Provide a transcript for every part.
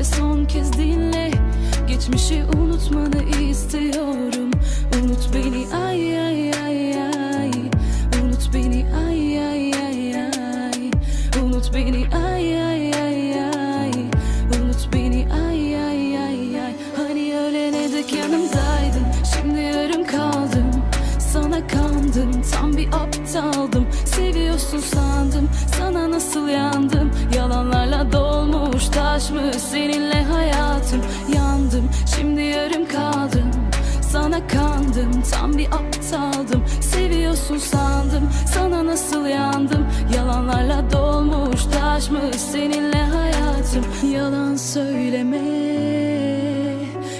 ve son kez dinle. Geçmişi unutmanı istiyorum. Unut beni ay ay ay ay. Unut beni ay ay ay ay. Unut beni ay ay ay ay. Unut beni ay ay ay ay. Hani ölene dek yanımdaydın. Şimdi yarım kaldım. Sana kandım. Tam bir aptaldım. Seviyorsun sandım. Sana nasıl yandım? Yalanlarla dolmuş taşmış seninle hayatım. Yandım şimdi yarım kaldım. Sana kandım tam bir aptaldım. Seviyorsun sandım sana nasıl yandım? Yalanlarla dolmuş taşmış seninle hayatım. Yalan söyleme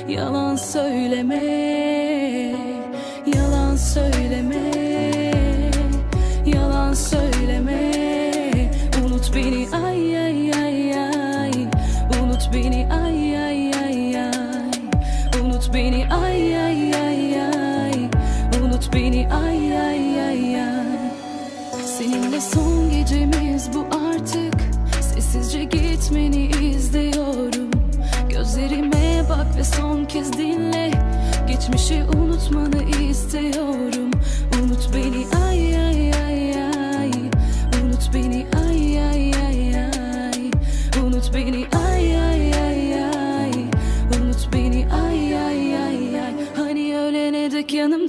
Yalan söyleme Geçmişi unutmanı istiyorum. Unut beni ay ay ay ay. Unut beni ay ay ay ay. Unut beni ay ay ay ay. Unut beni ay ay ay ay. Hani ölene dek kaldım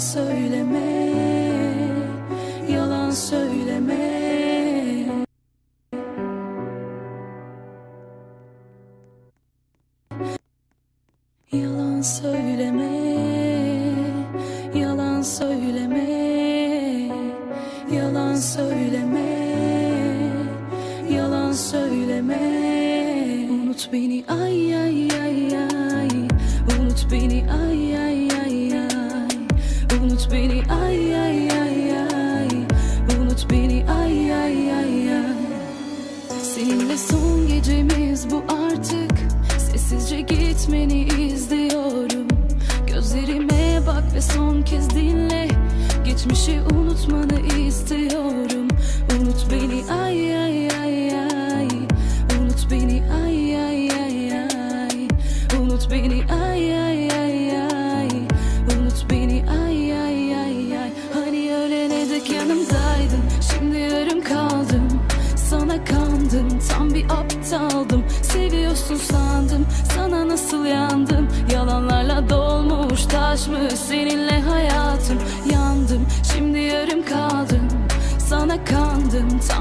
söyleme gitmeni izliyorum. Gözlerime bak ve son kez dinle. Geçmişi unutmanı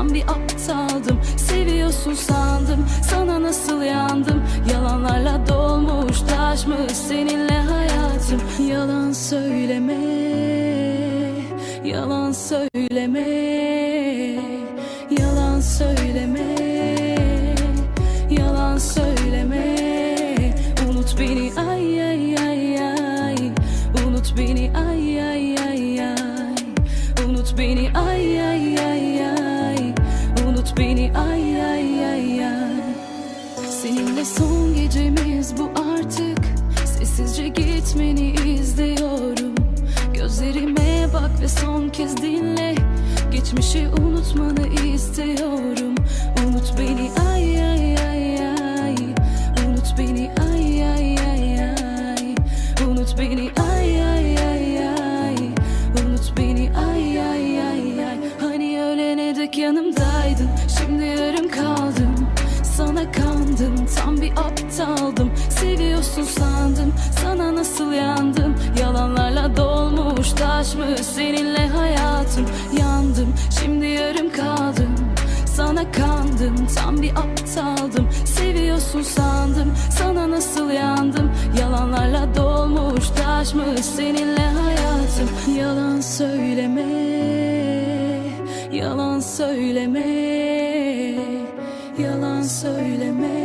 tam bir aptaldım. Seviyorsun sandım sana nasıl yandım? Yalanlarla dolmuş taşmış seninle hayatım. Yalan söyleme Yalan söyleme ve son kez dinle. Geçmişi unutmanı istiyorum. Unut beni ay ay ay ay. Unut beni ay ay ay ay. Unut beni ay ay ay ay. Unut beni ay ay ay ay. Hani ölene dek yanımdaydın Şimdi yarım kaldım. Sana kandım Seviyorsun sandım sana nasıl yandım Yalanlarla dolmuş taşmış seninle hayatım. Yandım şimdi yarım kaldım. Sana kandım tam bir aptaldım. Seviyorsun sandım sana nasıl yandım? Yalanlarla dolmuş taşmış seninle hayatım. Yalan söyleme Yalan söyleme Yalan söyleme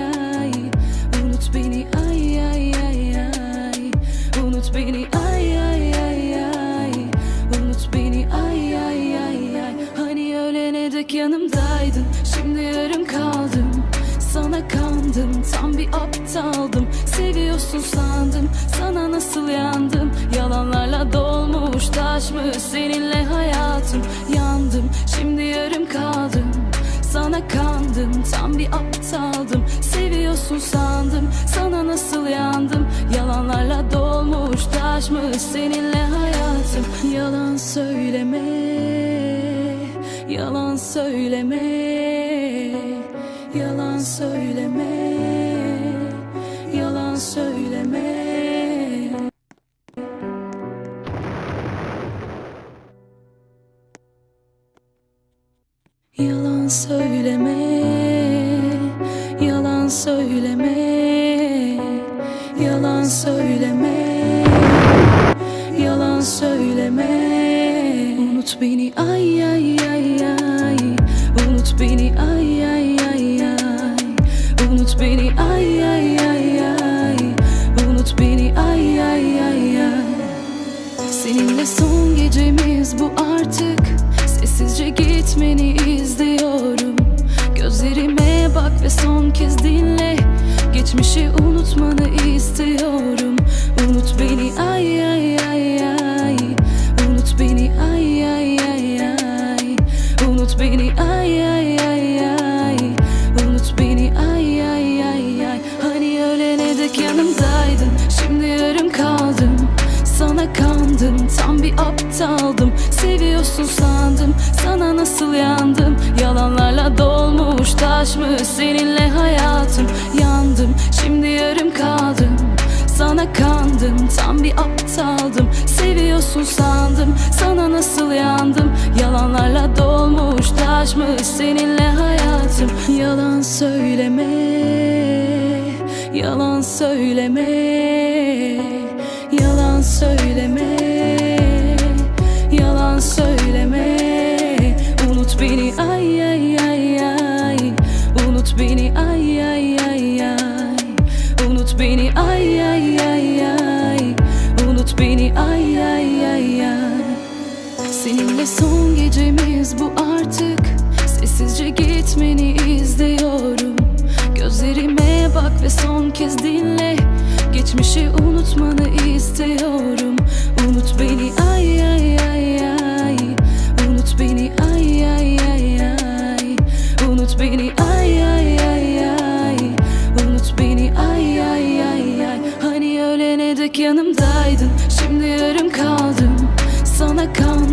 taşmış seninle hayatım Yandım. Şimdi yarım kaldım. Sana kandım tam bir aptaldım. Seviyorsun sandım sana nasıl yandım? Yalanlarla dolmuş taşmış seninle hayatım Yalan söyleme. Yalan söyleme Yalan söyleme. Yalan söyleme. Unut beni ay ay ay ay. Unut beni ay ay ay ay. Unut beni ay ay ay ay. Unut beni ay ay ay ay. Seninle son gecemiz bu artık. Sessizce gitmeni izliyorum. Gözlerime bak ve son kez dinle. Geçmişi ay ay ay ay. Unut beni ay ay ay ay. Unut beni ay ay ay ay. Hani ölene dek yanımdaydın. Şimdi yarım kaldım. Sana kandım. Tam bir aptaldım. Seviyorsun sandım. Sana nasıl yandım? Yalanlarla dolmuş taşmış seninle hayatım? Kaldım sana kandım tam bir aptaldım. Seviyorsun sandım sana nasıl yandım? Yalanlarla dolmuş taşmış seninle hayatım. Yalan söyleme Yalan söyleme Yalan söyleme Yalan söyleme. Unut beni ay ay ay ay. Unut beni ay ay gecemiz bu artık. Sessizce gitmeni izliyorum. Gözlerime bak ve son kez dinle. Geçmişi unutmanı istiyorum. Unut beni ay ay ay ay. Unut beni ay ay ay ay. Unut beni ay ay ay ay. Unut beni ay ay ay ay. Hani ölene dek yanımdaydın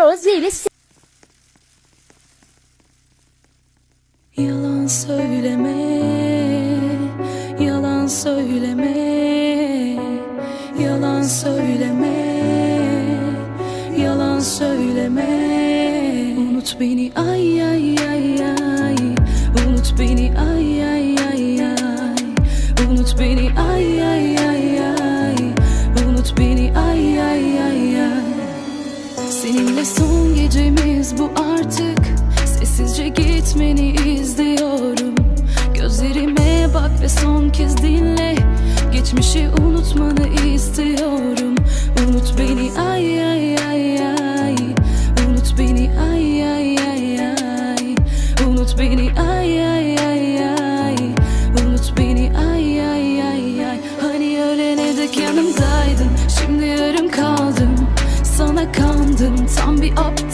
Rosie ile Yalan söyleme, yalan söyleme, yalan söyleme, yalan söyleme. Unut beni ay ay ay ay, unut beni ay ay son gecemiz bu artık. Sessizce gitmeni izliyorum. Gözlerime bak ve son kez dinle. Geçmişi unutmanı istiyorum. Unut beni ay ay ay ay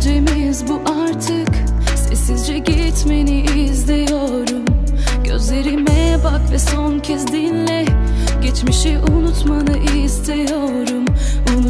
gecemiz bu artık. Sessizce gitmeni izliyorum. Gözlerime bak ve son kez dinle. Geçmişi unutmanı istiyorum. Unut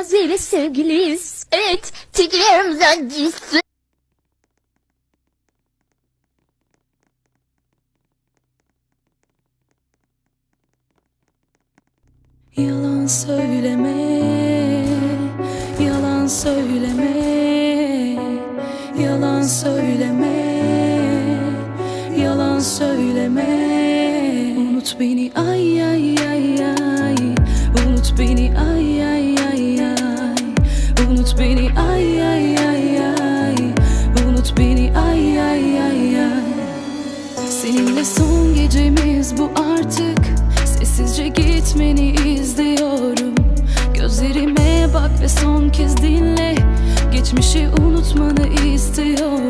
Rosie ile sevgiliyiz. Evet, çekilerimizden cinsli. Yalan söyleme, yalan söyleme, yalan söyleme, yalan söyleme. Unut beni ay ay ay, gitmeni izliyorum. Gözlerime bak ve son kez dinle. Geçmişi unutmanı istiyorum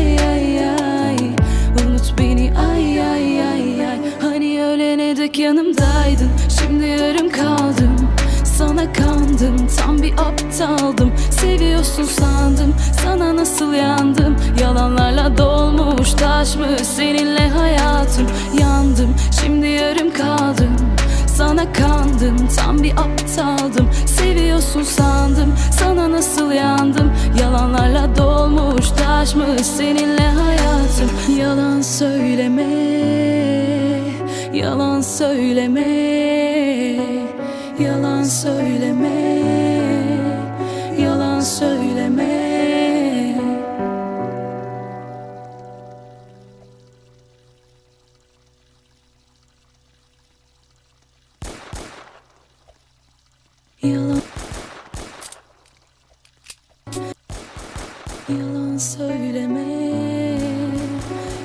yanımdaydın Şimdi yarım kaldım. Sana kandım. Tam bir aptaldım. Seviyorsun sandım. Sana nasıl yandım? Yalanlarla dolmuş taşmış seninle hayatım. Yandım. Şimdi yarım kaldım. Sana kandım. Tam bir aptaldım. Seviyorsun sandım. Sana nasıl yandım? Yalanlarla dolmuş taşmış seninle hayatım. Yalan söyleme Yalan söyleme Yalan söyleme Yalan söyleme. Yalan Yalan söyleme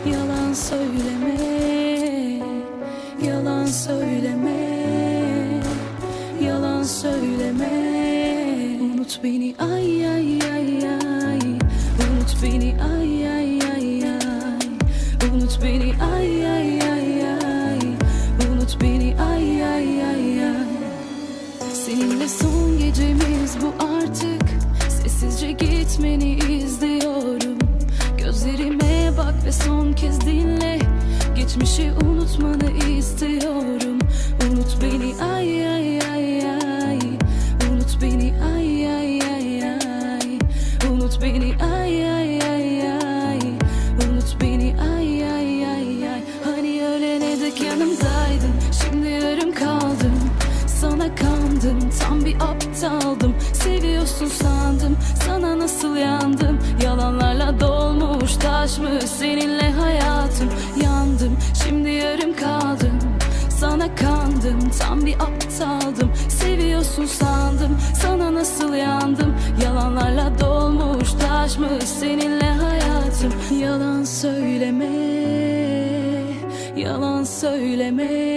Yalan söyleme söyleme Yalan söyleme. Unut beni ay ay ay ay. Unut beni ay ay ay ay. Unut beni ay ay ay ay. Unut beni ay ay ay ay. Seninle son gecemiz bu artık. Sessizce gitmeni izliyorum. Gözlerime bak ve son kez dinle. Geçmişi unutmanı Yalanlarla dolmuş taşmış seninle hayatım. Yalan söyleme Yalan söyleme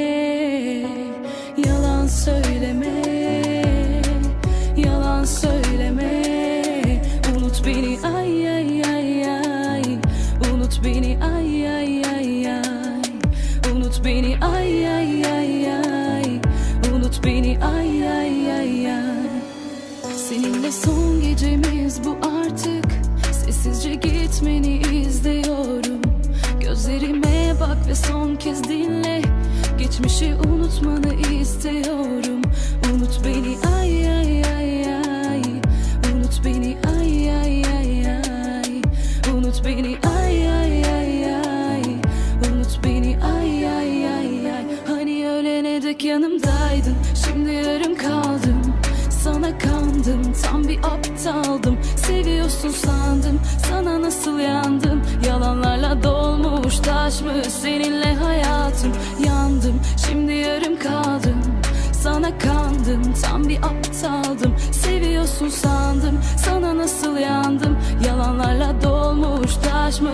Geçmişi unutmanı istiyorum